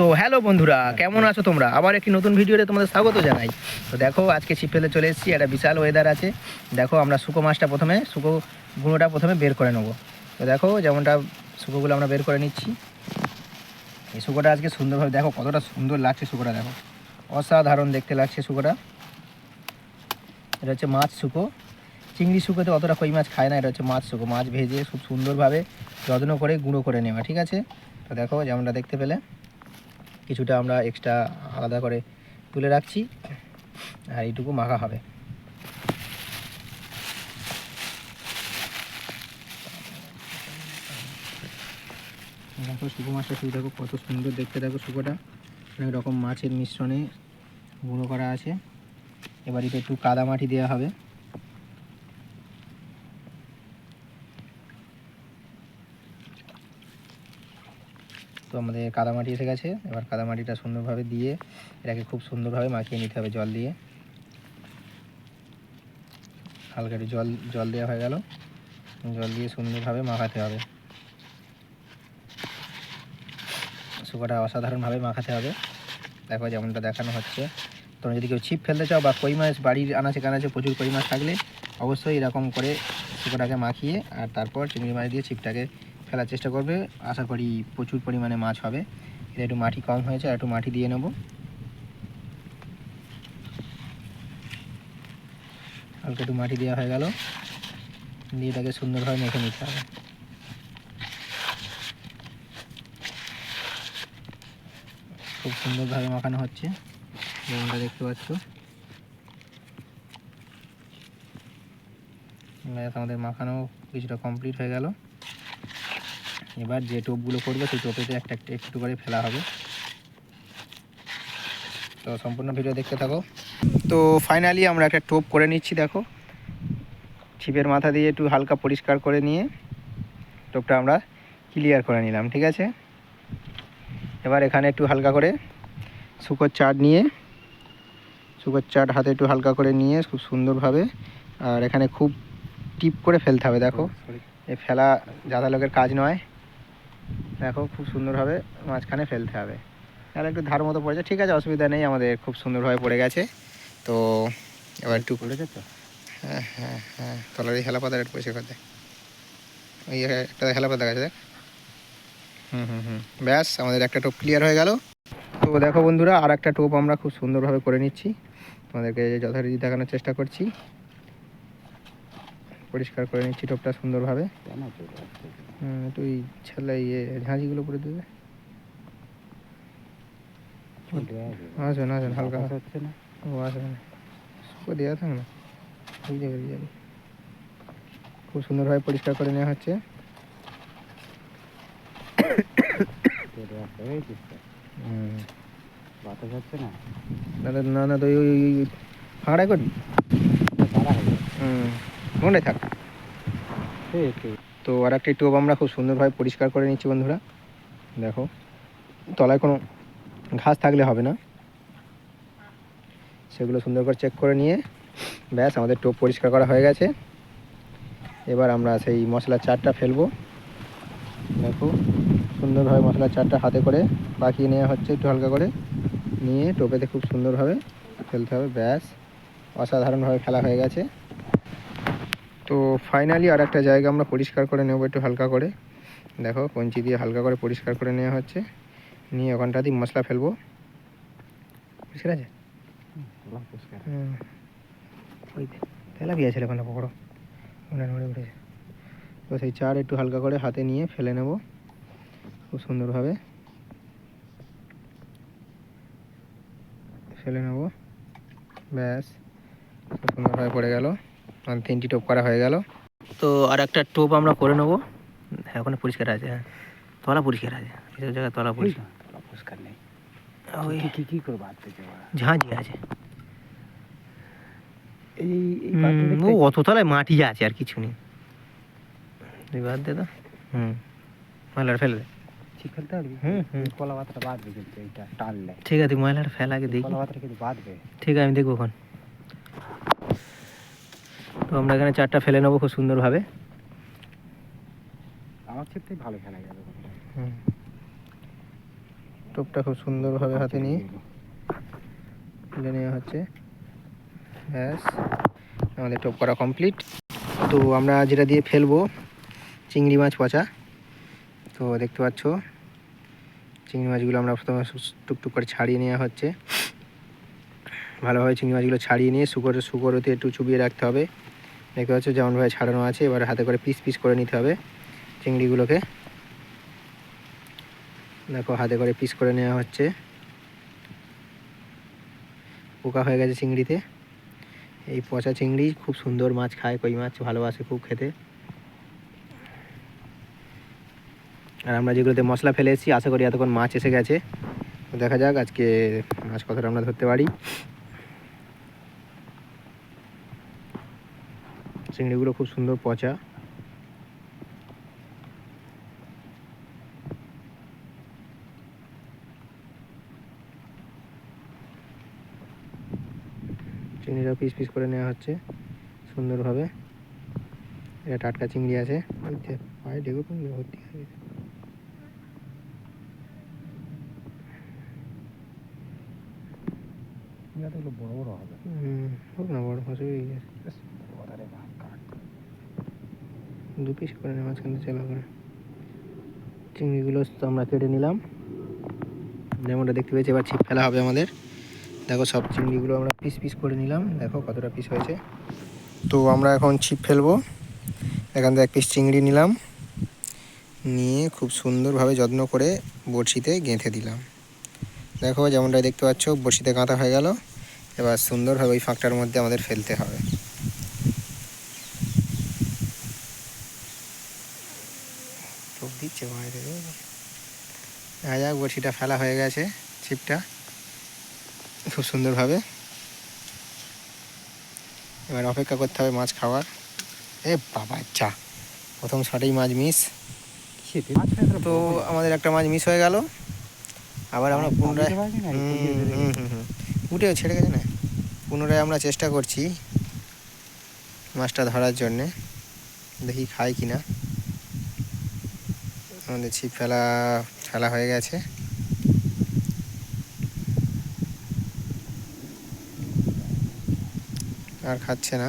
So hello বন্ধুরা, কেমন আছো তোমরা? আবার একটি নতুন ভিডিওতে তোমাদের স্বাগত জানাই। তো দেখো, আজকে ছিপ ফেলে চলে এসেছি, একটা বিশাল ওয়েদার আছে। দেখো, আমরা শুকো মাছটা প্রথমে, শুকো গুঁড়োটা প্রথমে বের করে নেব। তো দেখো, যেমনটা শুকোগুলো আমরা বের করে নিচ্ছি। এই শুকোটা আজকে সুন্দরভাবে, দেখো, কতটা সুন্দর লাগছে শুকোটা, দেখো। অসাধারণ দেখতে লাগছে শুকোটা। এটা হচ্ছে মাছ শুকো। চিংড়ি শুকোতে অতটা কই মাছ খায় না, এটা হচ্ছে মাছ শুকো। মাছ ভেজে খুব সুন্দরভাবে যত্ন করে, গুঁড়ো করে নেওয়া, ঠিক আছে? তো দেখো, যেমনটা দেখতে পেলে। কিছুটা আমরা এক্সট্রা আলাদা করে তুলে রাখছি। আর এইটুকু মাখা হবে। দেখো শুকো মাছটা শুধু দেখো কত সুন্দর দেখতে, দেখো শুকোটা। অনেক রকম মাছের মিশ্রণে গুঁড়ো করা আছে। এবার এটা একটু কাদা মাটি দেওয়া হবে। তো আমাদের কাদামাটি এসে গেছে। এবার কাদামাটিটা সুন্দরভাবে দিয়ে এটাকে খুব সুন্দরভাবে মাখিয়ে নিতে হবে জল দিয়ে। হালকা একটু জল জল দেওয়া হয়ে গেল। জল দিয়ে সুন্দরভাবে মাখাতে হবে। শুকাটা অসাধারণভাবে মাখাতে হবে। দেখো যেমনটা দেখানো হচ্ছে। তোমরা যদি কেউ ছিপ ফেলতে চাও বা কই মাছ বাড়ির আনাচে কানাচে প্রচুর কই মাছ থাকলে অবশ্যই এরকম করে শুকোটাকে মাখিয়ে আর তারপর চিংড়ি মাছ দিয়ে ছিপটাকে ফেলার চেষ্টা করবে। আশা করি প্রচুর পরিমাণে মাছ হবে। এটা একটু মাটি কম হয়েছে, আর একটু মাটি দিয়ে নেব। হালকা একটু মাটি দেওয়া হয়ে গেল। দিয়ে এটাকে সুন্দরভাবে মেখে নিতে হবে। খুব সুন্দরভাবে মাখানো হচ্ছে। যেমনটা দেখতে পাচ্ছ। আমাদের মাখানো কিছুটা কমপ্লিট হয়ে গেল। এবার যে টোপগুলো করবে সেই টোপেতে একটা একটা একটু করে ফেলা হবে। তো সম্পূর্ণ ভিডিও দেখতে থাকো। তো ফাইনালি আমরা একটা টোপ করে নিচ্ছি দেখো। ছিপের মাথা দিয়ে একটু হালকা পরিষ্কার করে নিয়ে টোপটা আমরা ক্লিয়ার করে নিলাম ঠিক আছে? এবার এখানে একটু হালকা করে শুকোর চাট নিয়ে শুকোর চাট হাতে একটু হালকা করে নিয়ে খুব সুন্দরভাবে আর এখানে খুব টিপ করে ফেলতে হবে দেখো। এ ফেলা যাদা লোকের কাজ নয়। দেখো খুব সুন্দরভাবে মাঝখানে ফেলতে হবে। তাহলে একটু ধার মতো পড়েছে। ঠিক আছে অসুবিধা নেই আমাদের খুব সুন্দরভাবে পড়ে গেছে। তো এবার একটু পড়ে গেছে? হ্যাঁ হ্যাঁ হ্যাঁ তলার এই হেলাপাতার একটু পরিষ্কার করতে ওই একটা হেলাপাতা গেছে দেখ। হুম হুম হুম ব্যাস আমাদের একটা টোপ ক্লিয়ার হয়ে গেল। তো দেখো বন্ধুরা আর একটা টোপ আমরা খুব সুন্দরভাবে করে নিচ্ছি। তোমাদেরকে যথারীতি দেখানোর চেষ্টা করছি। পরিষ্কার করে নিচ্ছি টোপটা সুন্দরভাবে একটু ওই ছেলে ইয়ে ঝাঁঝিগুলো করে দেবে আসবেন আসবেন হালকা ও আসবেন শুকো দেওয়া থাক না হয়ে যাবে হয়ে যাবে খুব সুন্দরভাবে পরিষ্কার করে নেওয়া হচ্ছে বাতাস হচ্ছে না না না তো ওই ফাঁড়াই করবি হুম মনে থাক। তো আর একটা টোপ আমরা খুব সুন্দরভাবে পরিষ্কার করে নিচ্ছি বন্ধুরা। দেখো তলায় কোনো ঘাস থাকলে হবে না। সেগুলো সুন্দর করে চেক করে নিয়ে ব্যাস আমাদের টোপ পরিষ্কার করা হয়ে গেছে। এবার আমরা সেই মশলার চারটা ফেলব। দেখো সুন্দরভাবে মশলার চারটা হাতে করে পাকিয়ে নেওয়া হচ্ছে একটু হালকা করে। নিয়ে টোপেতে খুব সুন্দরভাবে ফেলতে হবে ব্যাস। অসাধারণভাবে ফেলা হয়ে গেছে। তো ফাইনালি আর একটা জায়গা আমরা পরিষ্কার করে নেব একটু হালকা করে। দেখো, কঞ্চি দিয়ে হালকা করে পরিষ্কার করে নেওয়া হচ্ছে। নিয়ে ওখানটা দিয়ে মশলা ফেলব। পরিষ্কার আছে? ওই ফেলা গিয়েছিল ওখানে পকড়ো। নড়ে উঠেছে তো সেই চার একটু হালকা করে হাতে নিয়ে ফেলে নেব। খুব সুন্দরভাবে। ফেলে নেব। ব্যাস, খুব সুন্দরভাবে পড়ে গেল। তিনটি টোপ করা হয়ে গেল। তো আর একটা টোপ আমরা করে নেব। হ্যাঁ ওখানে পরিষ্কার আছে হ্যাঁ। তলা পরিষ্কার আছে এসব জায়গায় তলা পরিষ্কার। পরিষ্কার নেই। ওই কি কি করে বাদ ঝাঁঝি আছে। ও অত তলায় মাটি আছে আর কিছু নেই। তুই বাদ দে তো। হুম। ময়লাটা ফেলে দে। ঠিক ফেলতে পারবি? হুম, হুম। কলা পাতাটা বাদবে কিন্তু এইটা টানলে। ঠিক আছে ময়লাটা ফেলা আগে দেখি। কলা পাতাটা কিন্তু বাদবে ঠিক আছে আমি দেখব ওখান তো আমরা এখানে চারটা ফেলে নেব খুব সুন্দরভাবে। আমার ক্ষেত্রে ভালো খেলা যাবে। টোপটা খুব সুন্দরভাবে হাতে নিয়ে তুলে নেওয়া হচ্ছে। ব্যাস আমাদের টোপ করা কমপ্লিট। তো আমরা যেটা দিয়ে ফেলব চিংড়ি মাছ পচা। তো দেখতে পাচ্ছ চিংড়ি মাছগুলো আমরা প্রথমে টুকটুক করে ছাড়িয়ে নেওয়া হচ্ছে। ভালোভাবে চিংড়ি মাছগুলো ছাড়িয়ে নিয়ে শুকর শুকরতে একটু চুবিয়ে রাখতে হবে। দেখতে পাচ্ছ যেমনভাবে ছাড়ানো আছে, এবার হাতে করে পিস পিস করে নিতে হবে চিংড়িগুলোকে। দেখো, হাতে করে পিস করে নেওয়া হচ্ছে। পোকা হয়ে গেছে চিংড়িতে। এই পচা চিংড়ি খুব সুন্দর মাছ খায়, কই মাছ ভালোবাসে খুব খেতে। আর আমরা যেগুলোতে মশলা ফেলে এসেছি আশা করি এতক্ষণ মাছ এসে গেছে। দেখা যাক আজকে মাছ কতটা আমরা ধরতে পারি। চিংড়িগুলো খুব সুন্দর পচা। চিংড়িটা পিস পিস করে নেওয়া হচ্ছে সুন্দরভাবে। এটা টাটকা চিংড়ি আছে। পায়ে ডেগো ভর্তি হয়ে গেছে। বড় বড় হবে। হুম, হোক না বড় মাছ হয়ে গেছে। দু পিস করে নে মাঝখানে চালা করে। চিংড়িগুলো তো আমরা কেটে নিলাম। যেমনটা দেখতে পেয়েছি, এবার ছিপ ফেলা হবে আমাদের। দেখো সব চিংড়িগুলো আমরা পিস পিস করে নিলাম। দেখো কতটা পিস হয়েছে। তো আমরা এখন ছিপ ফেলব। এখান থেকে এক পিস চিংড়ি নিলাম। নিয়ে খুব সুন্দরভাবে যত্ন করে বড়শিতে গেঁথে দিলাম। দেখো যেমনটা দেখতে পাচ্ছ, বড়শিতে গাঁথা হয়ে গেল। এবার সুন্দরভাবে ওই ফাঁকটার মধ্যে আমাদের ফেলতে হবে টোপ দিচ্ছে দেখা যাক, বড়শিটা ফেলা হয়ে গেছে ছিপটা। খুব সুন্দরভাবে। এবার অপেক্ষা করতে হবে মাছ খাওয়ার। এ বাবা চা প্রথম শটেই মাছ মিস খাই তো আমাদের একটা মাছ মিস হয়ে গেল। আবার আমরা পুনরায়। উঠেও ছেড়ে গেছে না? পুনরায় আমরা চেষ্টা করছি মাছটা ধরার জন্যে। দেখি খায় কি না আমাদের ছিপ ফেলা ফেলা হয়ে গেছে। আর খাচ্ছে না।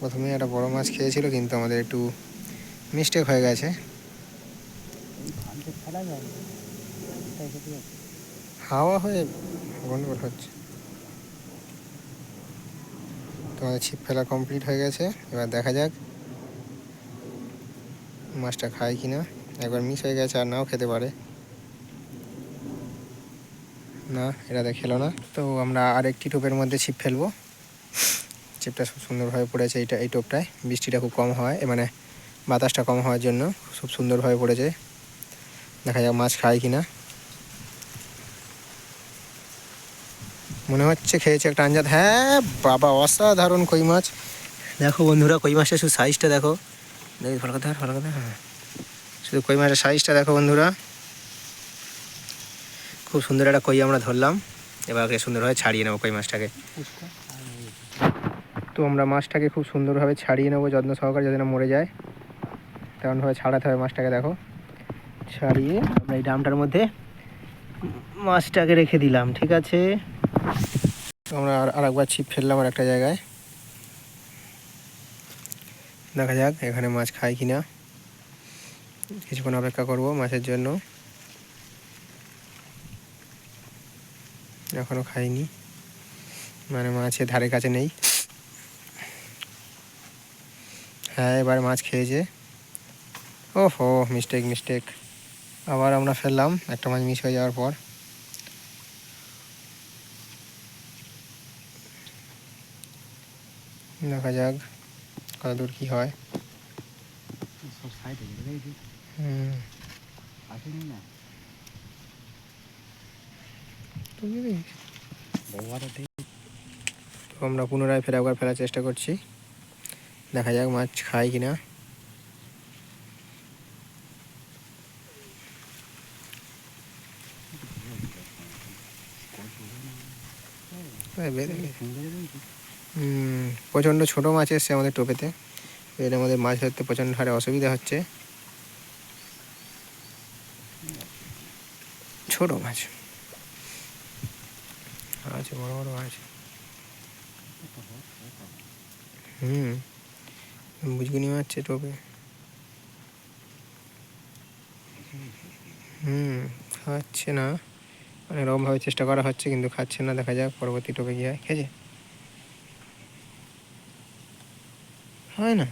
প্রথমে একটা বড় মাছ খেয়েছিল, কিন্তু আমাদের একটু মিস্টেক হয়ে গেছে। হাওয়া হয়ে গন্ডগোল হচ্ছে। তোমাদের ছিপ ফেলা কমপ্লিট হয়ে গেছে, এবার দেখা যাক। মাছটা খায় কি না একবার মিস হয়ে গেছে আর নাও খেতে পারে। না দেখ খেলো না। তো আমরা আরেকটি টোপের মধ্যে ছিপ ফেলব। ছিপটা খুব সুন্দরভাবে পড়েছে এইটা, এই টোপটায়। বৃষ্টিটা খুব কম হয় মানে বাতাসটা কম হওয়ার জন্য খুব সুন্দরভাবে পড়েছে। দেখা যাক মাছ খায় কি না মনে হচ্ছে খেয়েছে একটা আঞ্জাদ। হ্যাঁ বাবা, অসাধারণ কই মাছ। দেখো বন্ধুরা, কই মাছটা শুধু সাইজটা দেখো। দেখি, ভালো কথা ভালো কথা হ্যাঁ। শুধু কই মাছের সাইজটা দেখো বন্ধুরা। খুব সুন্দর একটা কই আমরা ধরলাম। এবার ওকে সুন্দরভাবে ছাড়িয়ে নেব কই মাছটাকে। তো আমরা মাছটাকে খুব সুন্দরভাবে ছাড়িয়ে নেব, যত্ন সহকারে যাতে না মরে যায়। তেমনভাবে ছাড়াতে হবে মাছটাকে, দেখো। ছাড়িয়ে আমরা এই ডামটার মধ্যে মাছটাকে রেখে দিলাম, ঠিক আছে? আমরা আর আরেকবার ছিপ ফেললাম আর একটা জায়গায়। দেখা যাক, এখানে মাছ খায় কিনা। কিছুক্ষণ অপেক্ষা করব মাছের জন্য। এখনও খাইনি। মানে মাছের ধারে কাছে নেই। হ্যাঁ এবার মাছ খেয়েছে। ও হো মিস্টেক মিস্টেক আবার আমরা ফেললাম, একটা মাছ মিস হয়ে যাওয়ার পর। দেখা যাক। কত দূর কী? হয়। বড় তো আমরা পুনরায় ফের একবার ফেলার চেষ্টা করছি। দেখা যাক মাছ খায় কি না গেছে। প্রচণ্ড ছোট মাছ এসছে আমাদের টোপেতে। এর আমাদের মাছ ধরতে প্রচণ্ড হারে অসুবিধা হচ্ছে। ছোট মাছ। আছে বড় বড় মাছ। হুম, বুঝগুনি মারছে টোপে। হুম, খাচ্ছে না। অনেক রকমভাবে চেষ্টা করা হচ্ছে, কিন্তু খাচ্ছে না। দেখা যাক, পরবর্তী টোপে গিয়ে খেয়েছে। হয় না?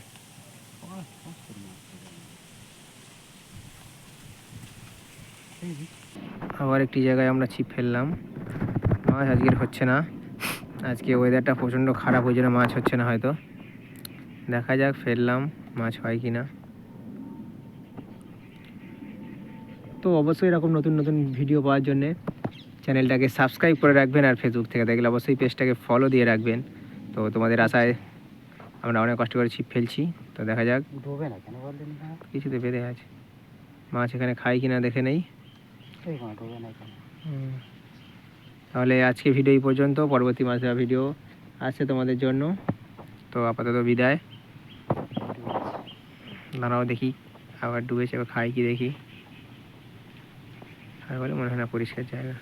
আবার একটি জায়গায় আমরা ছিপ ফেললাম। মাছ আজকের হচ্ছে না। আজকে ওয়েদারটা প্রচণ্ড খারাপ, ওই মাছ হচ্ছে না হয়তো। দেখা যাক, ফেললাম। মাছ হয় কি না তো অবশ্যই এরকম নতুন নতুন ভিডিও পাওয়ার জন্যে চ্যানেলটাকে সাবস্ক্রাইব করে রাখবেন আর ফেসবুক থেকে। দেখলে অবশ্যই পেজটাকে ফলো দিয়ে রাখবেন। তো তোমাদের আশায় আমরা অনেক কষ্ট করে ছিপ ফেলছি তো দেখা যাক। ডোবে না কেন বললেন কিছুতে বেঁধে আছে। মাছ এখানে খায় কি না দেখে নেই। কেন তাহলে আজকে ভিডিও এই পর্যন্ত পরবর্তী মাসে ভিডিও আছে তোমাদের জন্য। তো আপাতত বিদায়। দাঁড়াও দেখি আবার ডুবেছে আবার খাই কি দেখি। আর বলে মনে হয় না পরিষ্কার জায়গা।